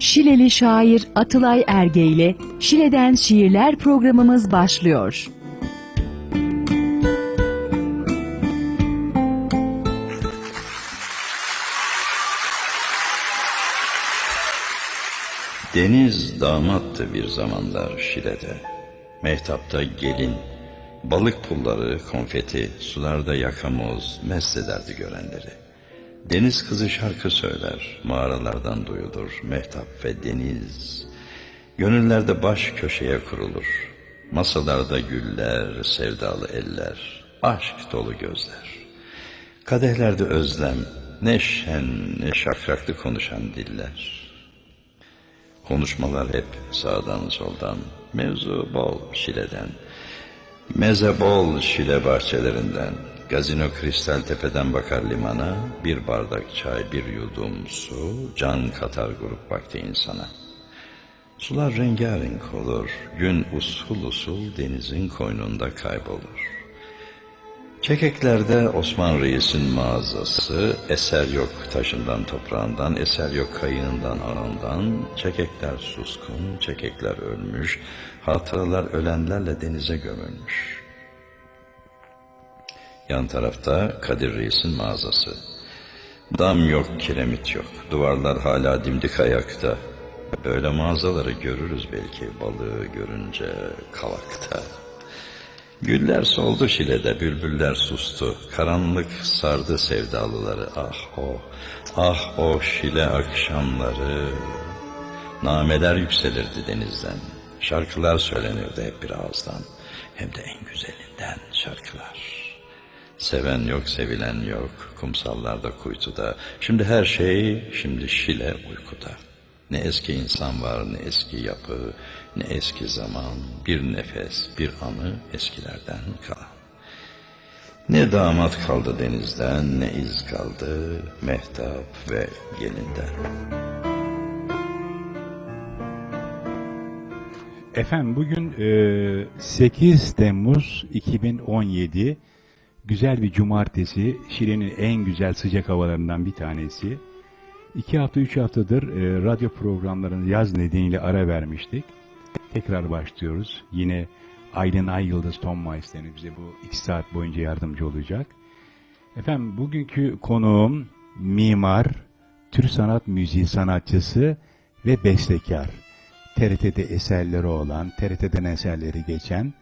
Şileli şair Atılay Erge ile Şile'den Şiirler programımız başlıyor. Deniz damattı bir zamanlar Şile'de. Mehtapta gelin, balık pulları, konfeti, sularda yakamoz mest ederdi görenleri. Deniz kızı şarkı söyler, mağaralardan duyulur mehtap ve deniz. Gönüllerde baş köşeye kurulur. Masalarda güller, sevdalı eller, aşk dolu gözler. Kadehlerde özlem, ne şen ne şakraklı konuşan diller. Konuşmalar hep sağdan soldan, mevzu bol Şile'den. Meze bol Şile bahçelerinden, gazino kristal tepeden bakar limana, bir bardak çay, bir yudum su, can katar grup vakti insana. Sular rengarenk olur, gün usul usul denizin koynunda kaybolur. Çekeklerde Osman Reis'in mağazası, eser yok taşından toprağından, eser yok kayığından ağından, çekekler suskun, çekekler ölmüş, hatıralar ölenlerle denize gömülmüş. Yan tarafta Kadir Reis'in mağazası. Dam yok, kiremit yok, duvarlar hala dimdik ayakta. Böyle mağazaları görürüz belki balığı görünce kavakta. Güller soldu Şile'de, bülbüller sustu. Karanlık sardı sevdalıları. Ah o, ah o Şile akşamları. Nameler yükselirdi denizden. Şarkılar söylenirdi hep bir ağızdan. Hem de en güzelinden şarkılar. Seven yok, sevilen yok. Kumsallarda, kuytuda. Şimdi her şey, şimdi Şile uykuda. Ne eski insan var, ne eski yapı, ne eski zaman, bir nefes, bir anı eskilerden kalan. Ne damat kaldı denizden, ne iz kaldı mehtap ve gelinden. Efendim bugün e, 8 Temmuz 2017 güzel bir cumartesi. Şile'nin en güzel sıcak havalarından bir tanesi. İki hafta, üç haftadır e, radyo programlarını yaz nedeniyle ara vermiştik. Tekrar başlıyoruz. Yine Aylin Ay Yıldız Tom Meister'in bize bu iki saat boyunca yardımcı olacak. Efendim bugünkü konuğum mimar, Türk sanat müziği sanatçısı ve bestekar. TRT'de eserleri olan, TRT'den eserleri geçen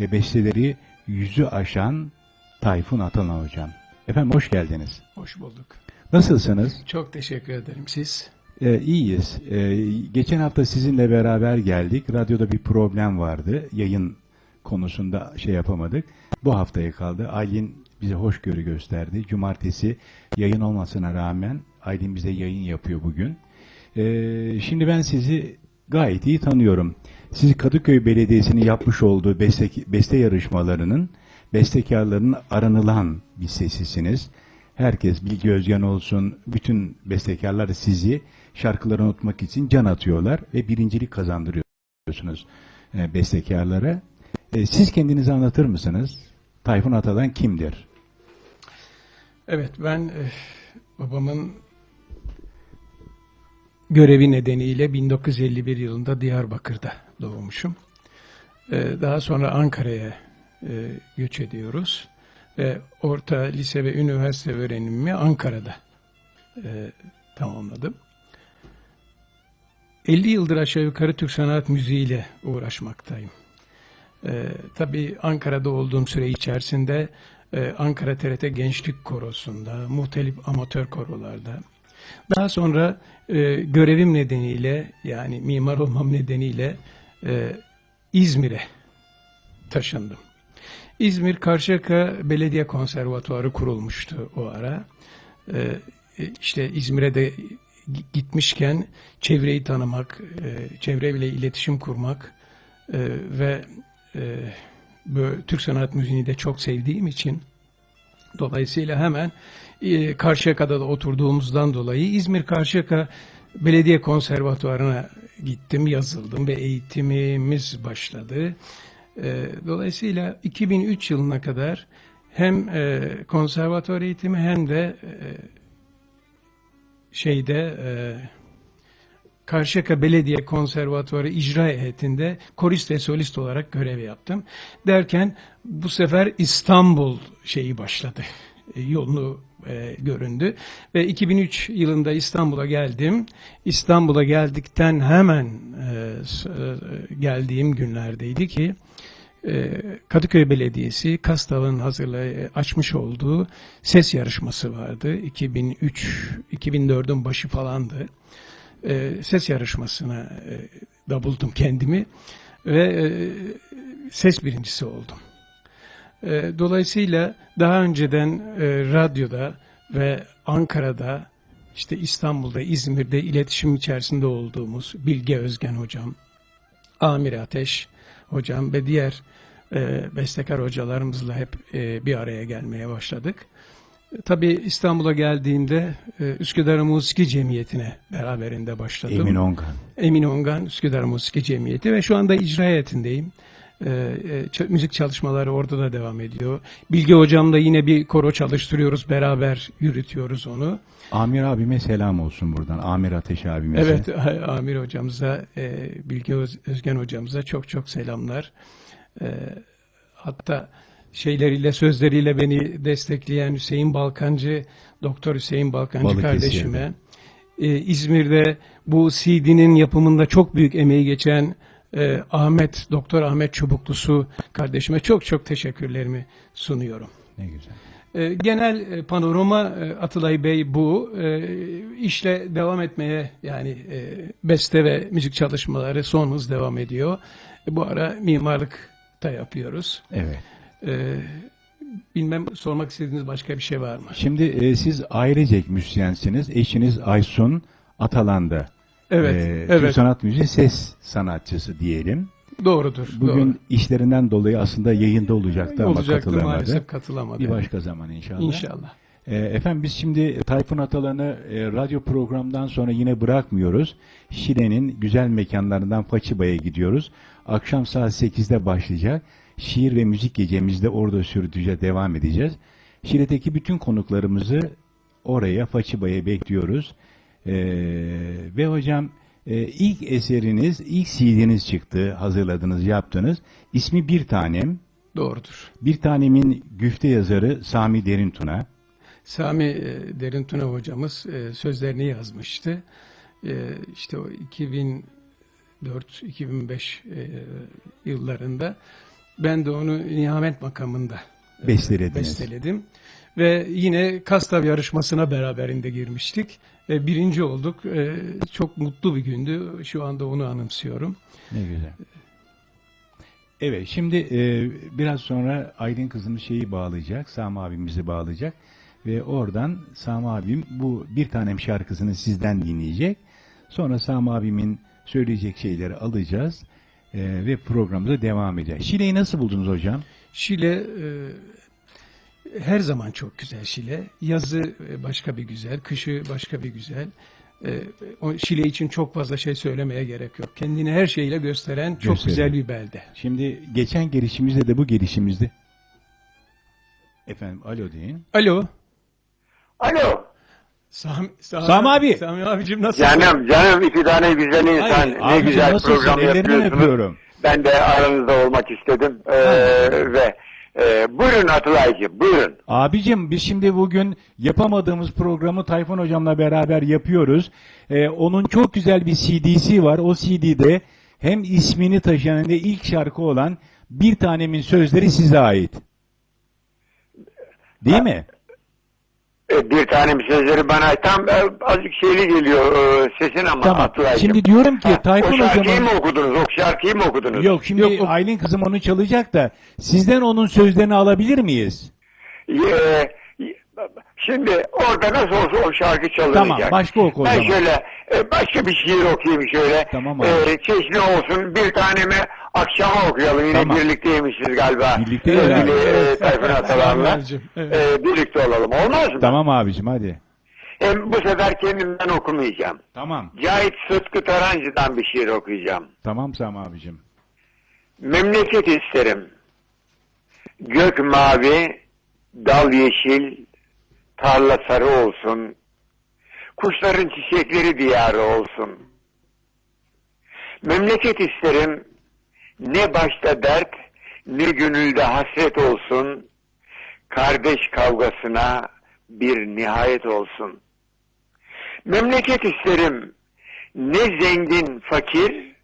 ve besteleri yüzü aşan Tayfun Atalan Hocam. Efendim hoş geldiniz. Hoş bulduk. Nasılsınız? Çok teşekkür ederim. Siz? Ee, iyiyiz. Ee, geçen hafta sizinle beraber geldik. Radyoda bir problem vardı. Yayın konusunda şey yapamadık. Bu haftaya kaldı. Aylin bize hoşgörü gösterdi. Cumartesi yayın olmasına rağmen Aylin bize yayın yapıyor bugün. Ee, şimdi ben sizi gayet iyi tanıyorum. Siz Kadıköy Belediyesi'nin yapmış olduğu beste, beste yarışmalarının bestekarlarının aranılan bir sesisiniz. Herkes Bilgi Özgen olsun, bütün bestekarlar sizi şarkıları unutmak için can atıyorlar ve birincilik kazandırıyorsunuz e, bestekarlara. E, siz kendinizi anlatır mısınız? Tayfun Atalan kimdir? Evet ben e, babamın görevi nedeniyle 1951 yılında Diyarbakır'da doğmuşum. E, daha sonra Ankara'ya e, göç ediyoruz. Ve orta lise ve üniversite öğrenimimi Ankara'da e, tamamladım. 50 yıldır aşağı yukarı Türk sanat müziğiyle uğraşmaktayım. Ee, tabii Ankara'da olduğum süre içerisinde e, Ankara TRT Gençlik Korosu'nda, muhtelif amatör korolarda. Daha sonra e, görevim nedeniyle yani mimar olmam nedeniyle e, İzmir'e taşındım. İzmir Karşıyaka Belediye Konservatuarı kurulmuştu o ara. Ee, işte İzmir'e de gitmişken çevreyi tanımak, e, çevreyle iletişim kurmak e, ve e, Türk sanat müziğini de çok sevdiğim için dolayısıyla hemen e, Karşıyaka'da da oturduğumuzdan dolayı İzmir Karşıyaka Belediye Konservatuarı'na gittim, yazıldım ve eğitimimiz başladı. E, dolayısıyla 2003 yılına kadar hem e, konservatuvar eğitimi hem de e, şeyde e, Karşıyaka Belediye Konservatuarı icra heyetinde korist ve solist olarak görev yaptım. Derken bu sefer İstanbul şeyi başladı. E, yolunu e, göründü ve 2003 yılında İstanbul'a geldim. İstanbul'a geldikten hemen e, e, geldiğim günlerdeydi ki e, Kadıköy Belediyesi Kastav'ın hazırlay açmış olduğu ses yarışması vardı. 2003 2004'ün başı falandı. E, ses yarışmasına e, da buldum kendimi ve e, ses birincisi oldum. E, Dolayısıyla daha önceden e, radyoda ve Ankara'da, işte İstanbul'da, İzmir'de iletişim içerisinde olduğumuz Bilge Özgen hocam, Amir Ateş hocam ve diğer e, bestekar hocalarımızla hep e, bir araya gelmeye başladık. Tabii İstanbul'a geldiğimde Üsküdar Musiki Cemiyeti'ne beraberinde başladım. Emin Onkan. Emin Ongan Üsküdar Musiki Cemiyeti ve şu anda icra heyetindeyim. Ee, e, müzik çalışmaları orada da devam ediyor. Bilge hocamla yine bir koro çalıştırıyoruz, beraber yürütüyoruz onu. Amir abime selam olsun buradan. Amir Ateş abimize. Evet, Amir hocamıza, e, Bilge Öz- Özgen hocamıza çok çok selamlar. E, hatta şeyleriyle, sözleriyle beni destekleyen Hüseyin Balkancı, Doktor Hüseyin Balkancı Balıkesir'de. kardeşime, e, İzmir'de bu CD'nin yapımında çok büyük emeği geçen e, Ahmet, Doktor Ahmet Çubuklusu kardeşime çok çok teşekkürlerimi sunuyorum. Ne güzel. E, Genel panorama e, Atılay Bey bu. E, işle devam etmeye yani e, beste ve müzik çalışmaları son hız devam ediyor. E, Bu ara mimarlık da yapıyoruz. Evet. E, Bilmem sormak istediğiniz başka bir şey var mı? Şimdi e, siz ailecek müzisyensiniz. Eşiniz Aysun Atalan'da. Evet, E, Türk evet. Sanat Müziği ses sanatçısı diyelim. Doğrudur. Bugün doğru. işlerinden dolayı aslında yayında olacaktı ama olacaktı katılamadı. maalesef katılamadı. Bir başka zaman inşallah. İnşallah. E, efendim biz şimdi Tayfun Atalan'ı e, radyo programdan sonra yine bırakmıyoruz. Şile'nin güzel mekanlarından Façiba'ya gidiyoruz. Akşam saat 8'de başlayacak. Şiir ve müzik gecemizde orada sürdüreceğiz, devam edeceğiz. Şile'deki bütün konuklarımızı oraya, Façiba'ya bekliyoruz. E, ve hocam e, ilk eseriniz, ilk CD'niz çıktı, hazırladınız, yaptınız. İsmi Bir Tanem. Doğrudur. Bir Tanem'in güfte yazarı Sami Derintuna. Sami e, Derin Tuna hocamız e, sözlerini yazmıştı. E, işte o 2004-2005 e, yıllarında ben de onu Nihamet makamında Bestelediniz. besteledim. Ve yine Kastav yarışmasına beraberinde girmiştik. Ve birinci olduk. E, çok mutlu bir gündü. Şu anda onu anımsıyorum. Ne güzel. Evet şimdi e, biraz sonra Aylin kızımız şeyi bağlayacak. Sami abimizi bağlayacak. Ve oradan Sami abim bu bir tanem şarkısını sizden dinleyecek. Sonra Sami abimin söyleyecek şeyleri alacağız. E, ve programımıza devam edeceğiz. Şile'yi nasıl buldunuz hocam? Şile e, her zaman çok güzel Şile. Yazı e, başka bir güzel, kışı başka bir güzel. E, o Şile için çok fazla şey söylemeye gerek yok. Kendini her şeyle gösteren çok Gösteriyor. güzel bir belde. Şimdi geçen gelişimizde de bu gelişimizde Efendim alo deyin. Alo. Alo. Sami, Sami, Sami abi. Sami abicim nasılsın? Canım canım iki tane güzel insan. Hayır, ne güzel program yapıyorsunuz. Ben de aranızda olmak istedim. Ee, ve e, buyurun Atılaycı buyurun. Abicim biz şimdi bugün yapamadığımız programı Tayfun hocamla beraber yapıyoruz. Ee, onun çok güzel bir CD'si var. O CD'de hem ismini taşıyan hem de ilk şarkı olan Bir Tanemin Sözleri size ait. Değil mi? Ee, bir tanem sözleri bana tam e, azıcık şeyli geliyor e, sesin ama Tamam. Atılaycığım. Şimdi diyorum ki Ha, Tayfun o şarkıyı hocamın... mı okudunuz? O şarkıyı mı okudunuz? Yok şimdi Yok, o- Aylin kızım onu çalacak da sizden onun sözlerini alabilir miyiz? Ee, şimdi orada nasıl olsa o şarkı çalınacak. Tamam, başka oku o Ben zaman. şöyle e, başka bir şiir okuyayım şöyle. Tamam abi. Ee, çeşni olsun bir tanemi akşama okuyalım. Yine Tamam. birlikteymişiz galiba. Birlikteyiz Sevgili abi. e, Tayfun Atalan'la. Evet. Ee, birlikte olalım. Olmaz mı? Tamam abicim hadi. Hem bu sefer kendimden okumayacağım. Tamam. Cahit Sıtkı Tarancı'dan bir şiir okuyacağım. Tamam Sami abicim. Memleket isterim. Gök mavi, dal yeşil, tarla sarı olsun. Kuşların çiçekleri diyarı olsun. Memleket isterim ne başta dert ne gönülde hasret olsun. Kardeş kavgasına bir nihayet olsun. Memleket isterim ne zengin fakir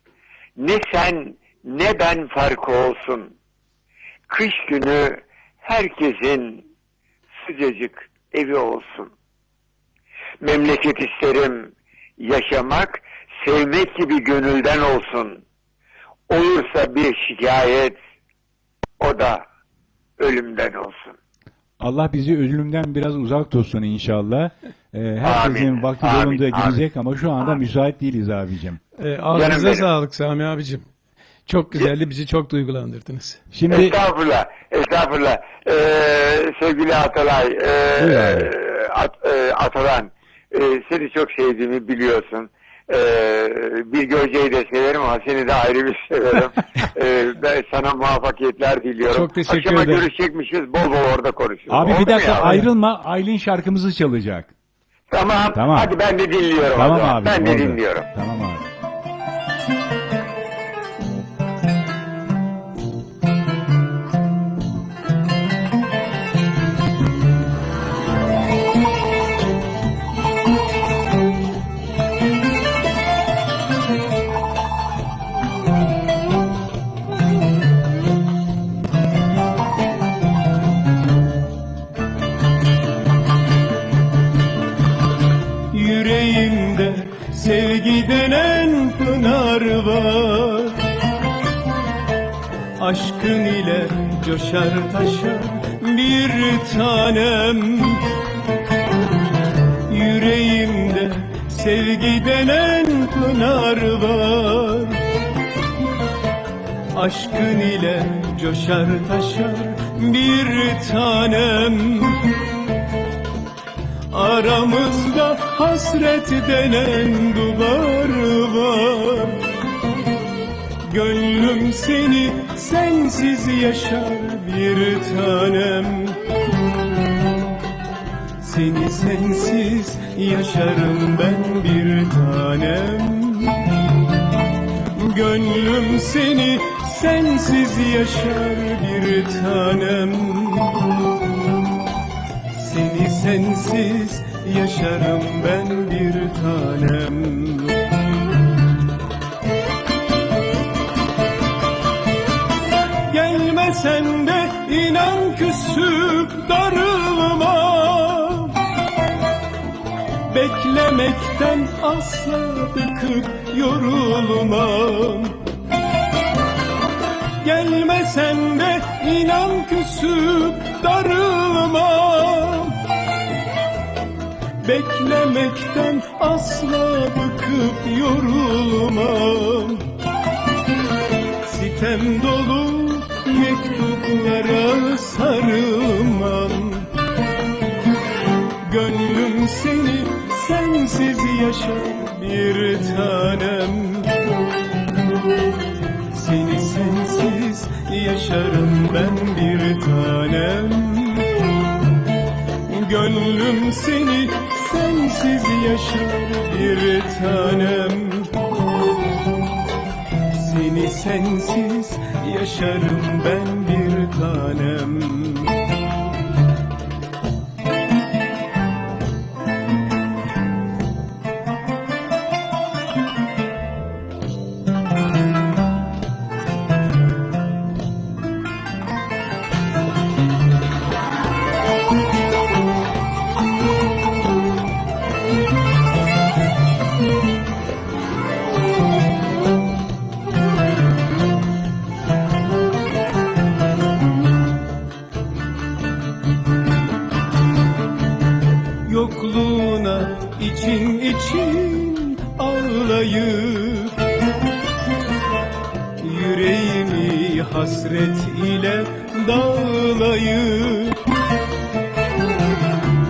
ne sen ne ben farkı olsun. Kış günü herkesin sıcacık evi olsun. Memleket isterim yaşamak, sevmek gibi gönülden olsun. Olursa bir şikayet, o da ölümden olsun. Allah bizi ölümden biraz uzak tutsun inşallah. Ee, herkesin Amin, vakti amin, yolunda amin. gidecek ama şu anda Amin. müsait değiliz abicim. Ee, ağzınıza sağlık Sami abicim. Çok güzeldi, bizi çok duygulandırdınız. Şimdi Estağfurullah, estağfurullah. Ee, sevgili Atalay, abi. At, ee, Atalan, ee, seni çok sevdiğimi biliyorsun. Ee, bir Göce'yi de severim ama seni de ayrı bir severim. ee, ben sana muvaffakiyetler diliyorum. Çok teşekkür Akşama ederim. görüşecekmişiz, bol bol orada konuşuruz. abi Oldu bir dakika ya? ayrılma. Aylin şarkımızı çalacak. Tamam, Tamam. hadi ben de dinliyorum. Tamam abi. Ben de oldu. dinliyorum. Tamam abi. İle coşar taşar bir tanem. Yüreğimde sevgi denen pınar var. Aşkın ile coşar taşar bir tanem. Aramızda hasret denen duvar var. Gönlüm seni sensiz yaşar bir tanem. Seni sensiz yaşarım ben bir tanem. Gönlüm seni sensiz yaşar bir tanem. Seni sensiz yaşarım ben bir tanem Gelmesen de inan küsüp darılma. Beklemekten asla bıkıp yorulmam Gelmesen de inan küsüp darılmam Beklemekten asla bıkıp yorulmam Sitem dolu mektuplara sarılmam. Gönlüm seni sensiz yaşar bir tanem. Seni sensiz yaşarım ben bir tanem. Gönlüm seni sensiz yaşar bir tanem sensiz yaşarım ben bir tanem hasret ile dağlayıp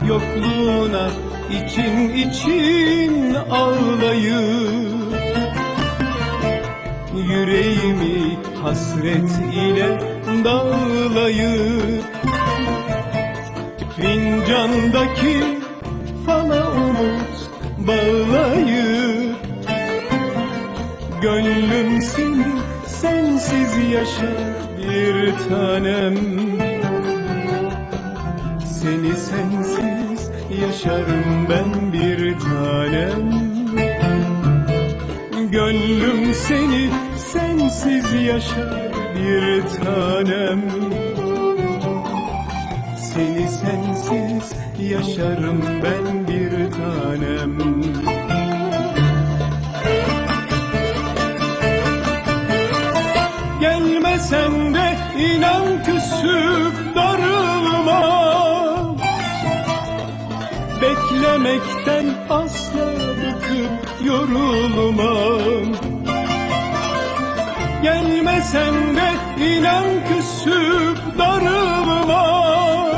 Yokluğuna için için ağlayıp Yüreğimi hasret ile dağlayıp Fincandaki fala umut bağlayıp Gönlüm seni sensiz yaşar bir tanem. Seni sensiz yaşarım ben bir tanem. Gönlüm seni sensiz yaşar bir tanem. Seni sensiz yaşarım ben bir tanem Beklemekten asla bıkıp yorulmam. Gelmesen de inan küsüp darılmam.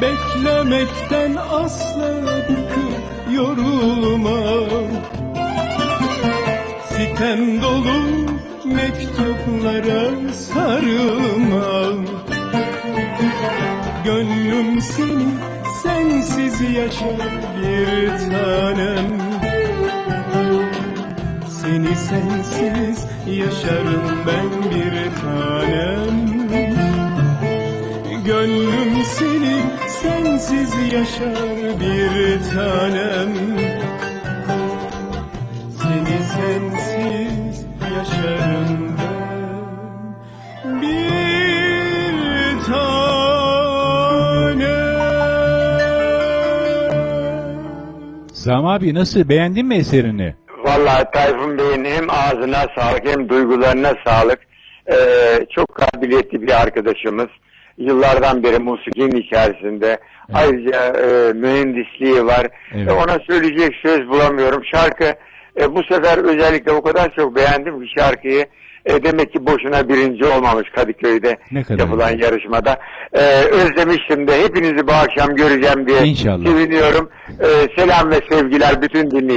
Beklemekten asla bıkıp yorulmam. Sitem dolu mektuplara sarılmam. Gönlüm seni sensiz yaşar bir tanem. Seni sensiz yaşarım ben bir tanem. Gönlüm seni sensiz yaşar bir tanem. Seni sensiz yaşarım Sami abi nasıl beğendin mi eserini? Vallahi Tayfun Bey'in hem ağzına sağlık hem duygularına sağlık. Ee, çok kabiliyetli bir arkadaşımız. Yıllardan beri musikinin içerisinde. Ayrıca e, mühendisliği var. Evet. E, ona söyleyecek söz bulamıyorum. Şarkı e, bu sefer özellikle o kadar çok beğendim ki şarkıyı. E, demek ki boşuna birinci olmamış Kadıköy'de yapılan güzel. yarışmada. E, özlemiştim de hepinizi bu akşam göreceğim diye İnşallah. seviniyorum. E, selam ve sevgiler bütün dinleyicilerime.